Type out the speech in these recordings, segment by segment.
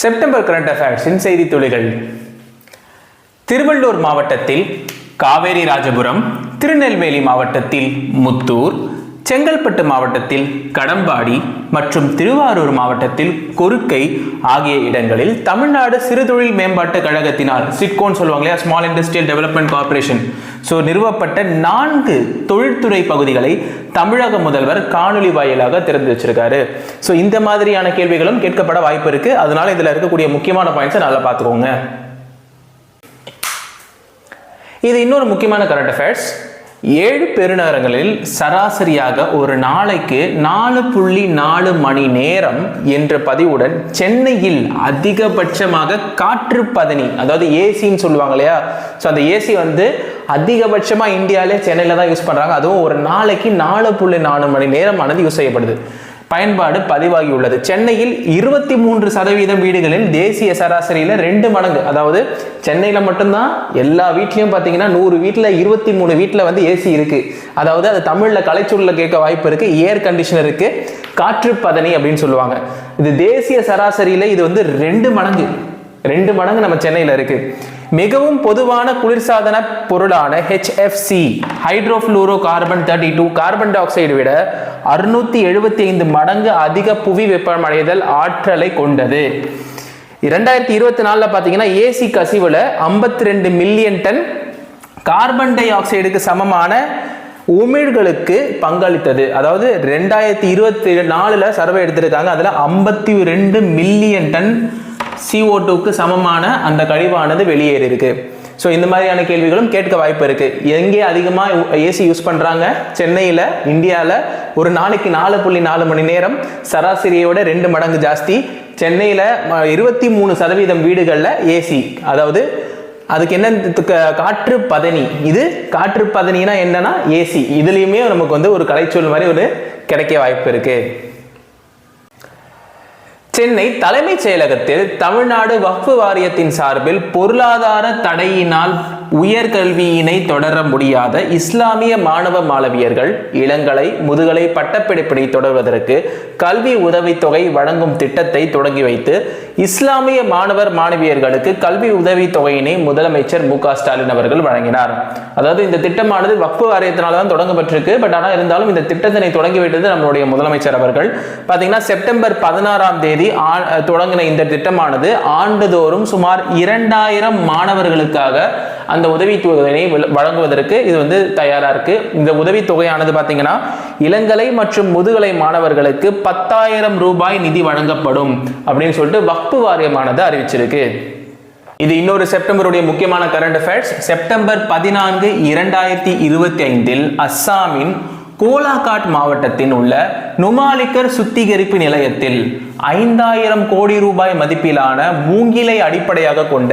September current அஃபேர்ஸின் செய்தி துளிகள். திருவள்ளூர் மாவட்டத்தில் காவேரி ராஜபுரம் திருநெல்வேலி மாவட்டத்தில் முத்தூர் செங்கல்பட்டு மாவட்டத்தில் கடம்பாடி மற்றும் திருவாரூர் மாவட்டத்தில் கொருக்கை ஆகிய இடங்களில் தமிழ்நாடு சிறுதொழில் மேம்பாட்டு கழகத்தினால் சிட்கோன்னு சொல்லுவாங்க இல்லையா? Small industrial development corporation so நிறுவப்பட்ட நான்கு தொழில்துறை பகுதிகளை தமிழக முதல்வர் காணொலி வாயிலாக திறந்து வச்சிருக்காரு. ஸோ இந்த மாதிரியான கேள்விகளும் கேட்கப்பட வாய்ப்பு இருக்கு. அதனால இதில் இருக்கக்கூடிய முக்கியமான பாயிண்ட்ஸை நல்லா பார்த்துக்கோங்க. இது இன்னொரு முக்கியமான கரண்ட் அஃபேர்ஸ் ஏழு பெருநகரங்களில் சராசரியாக ஒரு நாளைக்கு நாலு புள்ளி நாலு மணி நேரம் என்ற பதிவுடன் சென்னையில் அதிகபட்சமாக காற்று பதனி அதாவது ஏசின்னு சொல்லுவாங்க இல்லையா? ஸோ அந்த ஏசி வந்து அதிகபட்சமாக இந்தியாவிலே சென்னையில் தான் யூஸ் பண்ணுறாங்க அதுவும் ஒரு நாளைக்கு நாலு புள்ளி நாலு மணி நேரம் ஆனது யூஸ் செய்யப்படுது. பயன்பாடு பதிவாகியுள்ளது. சென்னையில் இருபத்தி மூன்று சதவீதம் வீடுகளில் தேசிய சராசரியில் ரெண்டு மடங்கு. அதாவது சென்னையில் மட்டும்தான் எல்லா வீட்லையும் பார்த்தீங்கன்னா நூறு வீட்டில் இருபத்தி மூணு வீட்டில் வந்து ஏசி இருக்குது அதாவது அது தமிழில் கலைச்சூழலில் கேட்க வாய்ப்பு இருக்குது ஏர் கண்டிஷனர் இருக்குது காற்று பதனி அப்படின்னு சொல்லுவாங்க. இது தேசிய சராசரியில் இது வந்து ரெண்டு மடங்கு. ரெண்டு மடங்கு நம்ம சென்னையில் இருக்குது மிகவும் பொதுவான குளிர்சாதன பொருளான HFC hydrofluorocarbon thirty two carbon dioxide விட அறுநூத்தி எழுபத்தி ஐந்து மடங்கு அதிக புவி வெப்பமடைதல் ஆற்றலை கொண்டது. இரண்டாயிரத்தி இருபத்தி நாலில் பார்த்தீங்கன்னா ஏசி கசிவில் ஐம்பத்தி ரெண்டு மில்லியன் டன் கார்பன் டை ஆக்சைடுக்கு சமமான உமிழ்களுக்கு பங்களித்தது. அதாவது ரெண்டாயிரத்தி இருபத்தி நாலில் சர்வே எடுத்திருக்காங்க. அதில் ஐம்பத்தி ரெண்டு மில்லியன் டன் CO2 டூக்கு சமமான அந்த கழிவானது வெளியேறி இருக்கு ஸோ இந்த மாதிரியான கேள்விகளும் கேட்க வாய்ப்பு இருக்கு. எங்கே அதிகமாக ஏசி யூஸ் பண்ணுறாங்க சென்னையில் இந்தியாவில் ஒரு நாளைக்கு நாலு புள்ளி நாலு மணி நேரம் சராசரியோட ரெண்டு மடங்கு ஜாஸ்தி. சென்னையில் இருபத்தி மூணு சதவீதம் வீடுகளில் ஏசி அதாவது அதுக்கு என்ன காற்று பதனி. இது காற்று பதனினா என்னன்னா ஏசி இதுலேயுமே நமக்கு வந்து ஒரு கலைச்சொல் மாதிரி ஒரு கிடைக்க வாய்ப்பு இருக்குது சென்னை தலைமைச் செயலகத்தில் தமிழ்நாடு வக்ஃபு வாரியத்தின் சார்பில் பொருளாதார தடையினால் உயர்கல்வியினை தொடர முடியாத இஸ்லாமிய மாணவ மாணவியர்கள் இளங்கலை முதுகலை பட்டப்படிப்பினை தொடர்வதற்கு கல்வி உதவித்தொகை வழங்கும் திட்டத்தை தொடங்கி வைத்து இஸ்லாமிய மாணவர் மாணவியர்களுக்கு கல்வி உதவித்தொகையினை முதலமைச்சர் மு ஸ்டாலின் அவர்கள் வழங்கினார். அதாவது இந்த திட்டமானது வக்ஃபு வாரியத்தினால தான் தொடங்கப்பட்டிருக்கு. பட் ஆனால் இருந்தாலும் இந்த திட்டத்தினை தொடங்கி விட்டது நம்மளுடைய முதலமைச்சர் அவர்கள். பார்த்தீங்கன்னா செப்டம்பர் பதினாறாம் தேதி தொடங்கின இந்த திட்டமானது ஆண்டுதோறும் சுமார் இரண்டாயிரம் மாணவர்களுக்காக அந்த உதவித்தொகையினை வழங்குவதற்கு இது வந்து தயாராக இருக்குது இந்த உதவித்தொகையானது பார்த்தீங்கன்னா இளங்கலை மற்றும் முதுகலை மாணவர்களுக்கு பத்தாயிரம் ரூபாய் நிதி வழங்கப்படும் அப்படின்னு சொல்லிட்டு வக்பு வாரியமானது அறிவிச்சிருக்கு. இது இன்னொரு செப்டம்பருடைய முக்கியமான கரண்ட் அஃபேர்ஸ் செப்டம்பர் பதினான்கு இரண்டாயிரத்தி இருபத்தி ஐந்தில் அஸ்ஸாமின் கோலாகாட் மாவட்டத்தில் உள்ள நுமாலிக்கர் சுத்திகரிப்பு நிலையத்தில் ஐந்தாயிரம் கோடி ரூபாய் மதிப்பிலான மூங்கிலை அடிப்படையாக கொண்ட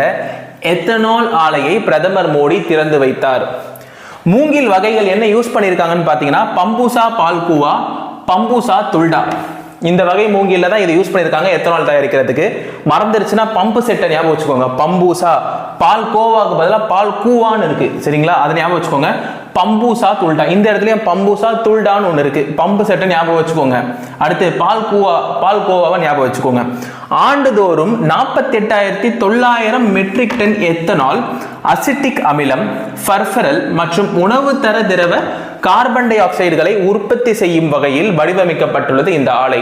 எத்தனால் ஆலையை பிரதமர் மோடி திறந்து வைத்தார். மூங்கில் வகைகள் என்ன யூஸ் பண்ணியிருக்காங்கன்னு பார்த்தீங்கன்னா பம்பூசா பால்குவா பம்பூசா துல்டா. இந்த வகை மூங்கில தான் இதை யூஸ் பண்ணியிருக்காங்க எத்தனால் தயாரிக்கிறதுக்கு. மறந்துருச்சுன்னா பம்பு செட்டை ஞாபகம் வச்சுக்கோங்க. பம்பூசா பால் கோவாவுக்கு பதிலாக பால் கூவான்னு இருக்கு. சரிங்களா? அதை ஞாபகம் வச்சுக்கோங்க. பம்பூசா துல்டா இந்த இடத்துலயும் பம்பூசா துல்டான்னு ஒன்று இருக்கு. பம்பு செட்டை ஞாபகம் வச்சுக்கோங்க. அடுத்து பால் கூவா பால் கோவாவை ஞாபகம் வச்சுக்கோங்க. ஆண்டுதோறும் நாற்பத்தெட்டாயிரத்தி தொள்ளாயிரம் மெட்ரிக் டன் எத்தனால் அசிட்டிக் அமிலம் ஃபர்ஃபரல் மற்றும் உணவு தர திரவ கார்பன் டை ஆக்சைடுகளை உற்பத்தி செய்யும் வகையில் வடிவமைக்கப்பட்டுள்ளது இந்த ஆலை.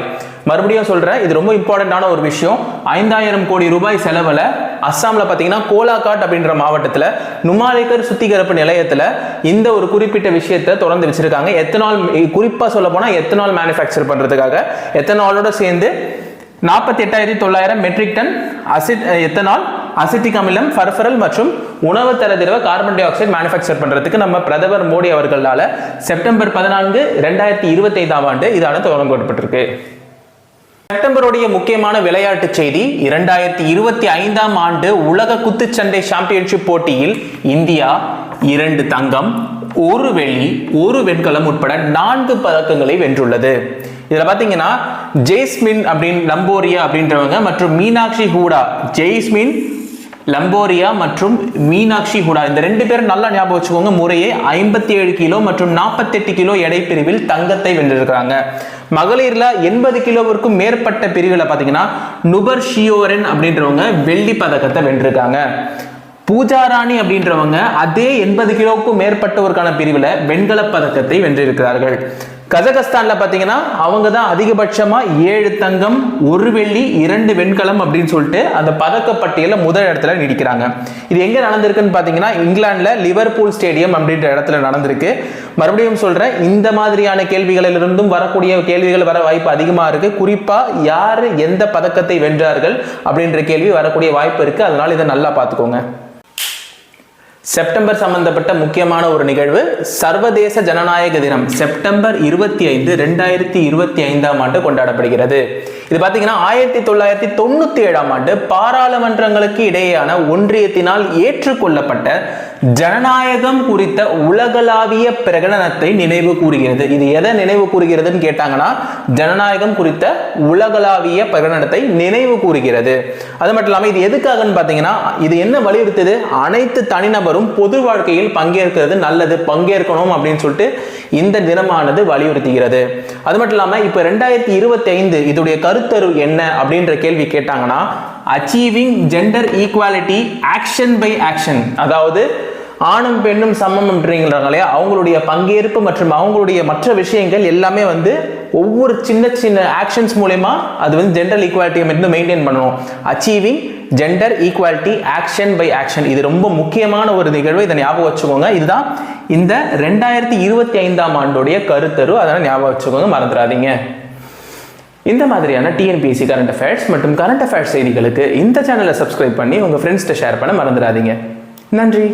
மறுபடியும் சொல்றேன் இது ரொம்ப இம்பார்ட்டண்ட்டான ஒரு விஷயம். ஐந்தாயிரம் கோடி ரூபாய் செலவுல அஸ்ஸாம்ல பாத்தீங்கன்னா கோலாகாட் அப்படின்ற மாவட்டத்துல நுமாலிகர் சுத்திகரிப்பு நிலையத்துல இந்த ஒரு குறிப்பிட்ட விஷயத்தை தொடர்ந்து வச்சிருக்காங்க. எத்தனால் குறிப்பா சொல்ல போனா எத்தனால் மேனுஃபேக்சர் பண்றதுக்காக? எத்தனாலோட சேர்ந்து நாற்பத்தி எட்டாயிரத்தி தொள்ளாயிரம் metric ton acid ethanol acetic அமிலம் ஃபர்ஃபரல் மற்றும் உணவு தரதிரவ கார்பன் டை ஆக்சைடு மேனுஃபேக்சர் பண்ணுறதுக்கு நம்ம பிரதமர் மோடி அவர்களால் செப்டம்பர் பதினான்கு ரெண்டாயிரத்தி இருபத்தைந்தாம் ஆண்டு இதான தொடங்கப்பட்டிருக்கு செப்டம்பருடைய முக்கியமான விளையாட்டு செய்தி இரண்டாயிரத்தி இருபத்தி ஐந்தாம் ஆண்டு உலக குத்துச்சண்டை சாம்பியன்ஷிப் போட்டியில் இந்தியா இரண்டு தங்கம் ஒரு வெள்ளி ஒரு வெண்கலம் உட்பட நான்கு பதக்கங்களை வென்றுள்ளது. இதில் பார்த்தீங்கன்னா ஜெய்ஸ்மின் அப்படின்னு நம்போரியா அப்படின்றவங்க மற்றும் மீனாட்சி ஹூடா ஜெய்ஸ்மின் லம்போரியா மற்றும் மீனாட்சி ஹுடா. இந்த ரெண்டு பேரும் நல்லா ஞாபகம் வச்சுக்கோங்க. முறையே ஐம்பத்தி ஏழு கிலோ மற்றும் நாற்பத்தெட்டு கிலோ எடை பிரிவில் தங்கத்தை வென்றிருக்கிறாங்க. மகளிர்ல எண்பது கிலோவிற்கும் மேற்பட்ட பிரிவில் பார்த்தீங்கன்னா நுபர் ஷியோரன் அப்படின்றவங்க வெள்ளி பதக்கத்தை வென்றிருக்காங்க. பூஜாராணி அப்படின்றவங்க அதே எண்பது கிலோவுக்கும் மேற்பட்டவருக்கான பிரிவில் வெண்கலப் பதக்கத்தை வென்றிருக்கிறார்கள். கஜகஸ்தான்ல பார்த்தீங்கன்னா அவங்க தான் அதிகபட்சமாக ஏழு தங்கம் ஒரு வெள்ளி இரண்டு வெண்கலம் அப்படின்னு சொல்லிட்டு அந்த பதக்கப்பட்டியலில் முதல் இடத்துல நீடிக்கிறாங்க. இது எங்கே நடந்திருக்குன்னு பார்த்தீங்கன்னா இங்கிலாண்டில் லிவர்பூல் ஸ்டேடியம் அப்படின்ற இடத்துல நடந்திருக்கு. மறுபடியும் சொல்கிறேன் இந்த மாதிரியான கேள்விகளிலிருந்தும் வரக்கூடிய கேள்விகள் வர வாய்ப்பு அதிகமாக இருக்குது குறிப்பாக யார் எந்த பதக்கத்தை வென்றார்கள் அப்படின்ற கேள்வி வரக்கூடிய வாய்ப்பு இருக்குது அதனால் இதை நல்லா பார்த்துக்கோங்க. செப்டம்பர் சம்பந்தப்பட்ட முக்கியமான ஒரு நிகழ்வு சர்வதேச ஜனநாயக தினம் செப்டம்பர் இருபத்தி ஐந்து ரெண்டாயிரத்தி இருபத்தி ஐந்தாம் ஆண்டு கொண்டாடப்படுகிறது. இது பார்த்தீங்கன்னா ஆயிரத்தி தொள்ளாயிரத்தி தொண்ணூத்தி ஏழாம் ஆண்டு பாராளுமன்றங்களுக்கு இடையேயான ஒன்றியத்தினால் ஏற்றுக்கொள்ளப்பட்ட ஜனநாயகம் குறித்த உலகளாவிய பிரகடனத்தை நினைவு கூறுகிறது. இது எதை நினைவு கூறுகிறதுன்னு கேட்டாங்கன்னா ஜனநாயகம் குறித்த உலகளாவிய பிரகடனத்தை நினைவு கூறுகிறது. அது மட்டும் இல்லாமல் இது எதுக்காகன்னு பார்த்தீங்கன்னா இது என்ன வலியுறுத்துது? அனைத்து தனிநபரும் பொது வாழ்க்கையில் பங்கேற்கிறது நல்லது பங்கேற்கணும் அப்படின்னு சொல்லிட்டு இந்த தினமானது வலியுறுத்துகிறது. அது மட்டும் இல்லாமல் இப்போ ரெண்டாயிரத்தி இருபத்தி ஐந்து இதோடைய கருத்தரு என்ன அப்படின்ற கேள்வி கேட்டாங்கன்னா achieving gender equality action by action அதாவது ஆணும் பெண்ணும் சமம் அப்படிங்கிறாங்க இல்லையா? அவங்களுடைய பங்கேற்பு மற்றும் அவங்களுடைய மற்ற விஷயங்கள் எல்லாமே வந்து ஒவ்வொரு சின்ன சின்ன ஆக்ஷன்ஸ் மூலயமா அது வந்து ஜெண்டர் ஈக்குவாலிட்டியை மட்டும் மெயின்டைன் பண்ணணும். Achieving gender equality action by action இது ரொம்ப முக்கியமான ஒரு நிகழ்வு. இதை ஞாபகம் வச்சுக்கோங்க. இதுதான் இந்த ரெண்டாயிரத்தி இருபத்தி ஐந்தாம் ஆண்டுடைய கருத்தரு. அதனால் ஞாபகம் வச்சுக்கோங்க மறந்துடாதீங்க. இந்த மாதிரியான டிஎன்பிஎஸ்சி கரண்ட் அஃபேர்ஸ் மற்றும் கரண்ட் அஃபேர்ஸ் செய்திகளுக்கு இந்த சேனலை சப்ஸ்கிரைப் பண்ணி உங்கள் ஃப்ரெண்ட்ஸ்கிட்ட ஷேர் பண்ண மறந்துடாதீங்க. நன்றி.